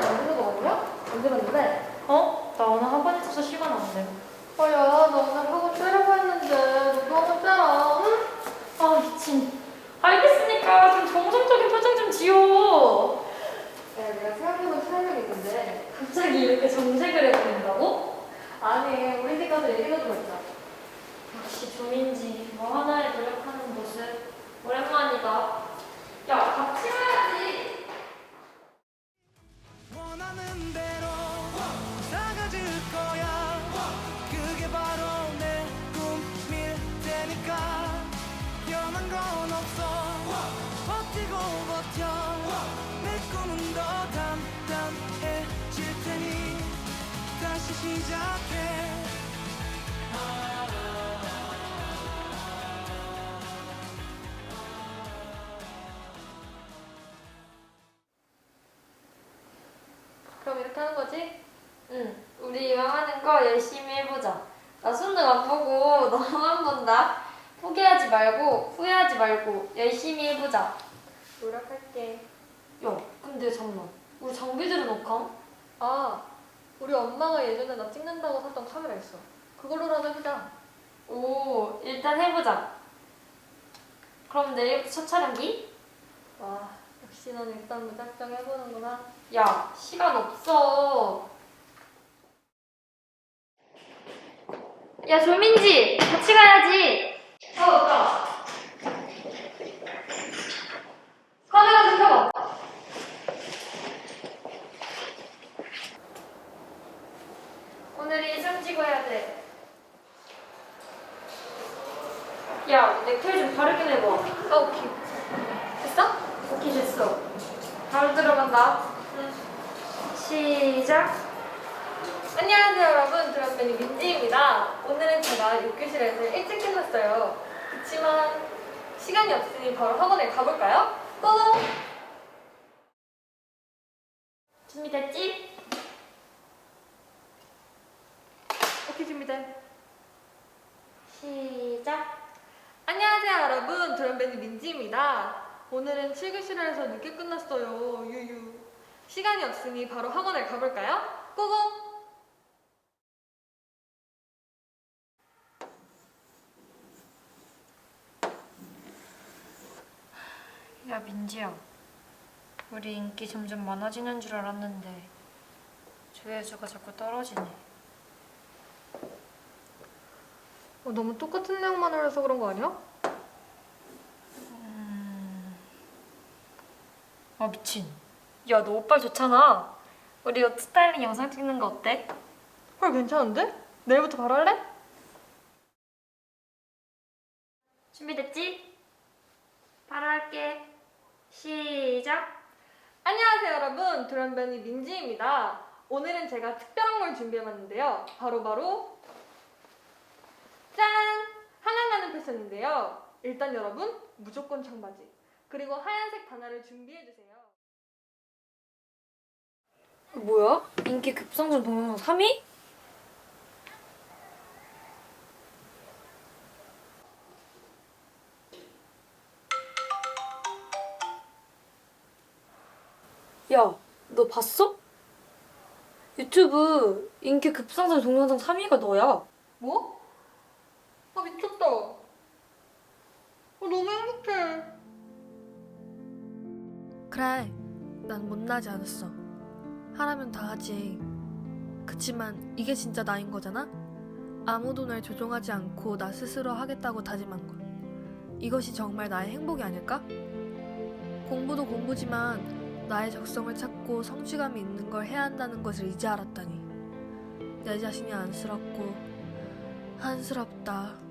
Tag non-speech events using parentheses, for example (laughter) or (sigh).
잘 만드는 거 아니야? 언제 봤는데? 어? 나 오늘 학원 있어서 시간 안 돼. 아, 야, 나 오늘 학원 째려고 했는데, 너도 학원 째라, 응? 아 미친. 알겠으니까 좀 정성적인 표정 좀 지어. 야, 내가 생각해본 촬영이 있는데. 갑자기 이렇게 정색을 해버린다고? 아니, 우리 집 가서 얘기나 좀 했자. 역시 조민지 뭐 하나에 노력하는 모습 오랜만이다. 다시 시작해 그럼 이렇게 하는 거지? 응. 우리 이왕 하는 거 열심히 해보자. 나 수능 안 보고 (laughs) 너만 본다. 포기하지 말고 후회하지 말고 열심히 해보자. 노력할게. 야 근데 잠만. 우리 장비들은 어감? 아, 우리 엄마가 예전에 나 찍는다고 샀던 카메라 있어. 그걸로라도 해보자. 오 일단 해보자. 그럼 내일부터 첫 촬영기? 와, 역시 넌 일단 무작정 해보는구나. 야 시간 없어. 야 조민지 같이 가야지. 어 맞다. 카메라 좀 켜봐. 오늘이 이상 찍어야 돼. 야 넥타이 좀 바르게 내봐. 아, 오케이. 됐어? 오케이 됐어. 바로 들어간다. 응. 시작. 안녕하세요 여러분 드럼맨이 민지입니다 오늘은 제가 6교시에서 일찍 끝났어요 그치만 시간이 없으니 바로 학원에 가볼까요? 고! 준비됐지? 오케이 준비돼 시작. 여러분 드럼맨이 민지입니다 오늘은 7교시를 해서 늦게 끝났어요 유유 시간이 없으니 바로 학원에 가볼까요? 고고! 야 민지야. 우리 인기 점점 많아지는 줄 알았는데 조회수가 자꾸 떨어지네. 어, 너무 똑같은 내용만 해서 그런 거 아니야? 아 미친. 야너 옷빨 좋잖아. 우리 옷 스타일링 영상 찍는 거 어때? 헐 괜찮은데? 내일부터 바로 할래? 준비됐지? 바로 할게. 시작. 안녕하세요 여러분 드럼밴이 민지입니다 오늘은 제가 특별한 걸 준비해봤는데요 바로바로 짠! 한강 가는 패션인데요 일단 여러분 무조건 청바지 그리고 하얀색 단화를 준비해주세요 뭐야? 인기 급상승 동영상 3위? 야, 너 봤어? 유튜브 인기 급상승 동영상 3위가 너야. 뭐? 아 미쳤다 어, 너무 행복해 그래, 난 못나지 않았어. 하라면 다 하지. 그치만 이게 진짜 나인 거잖아? 아무도 날 조종하지 않고 나 스스로 하겠다고 다짐한 것. 이것이 정말 나의 행복이 아닐까? 공부도 공부지만 나의 적성을 찾고 성취감이 있는 걸 해야 한다는 것을 이제 알았다니. 내 자신이 안쓰럽고 한스럽다.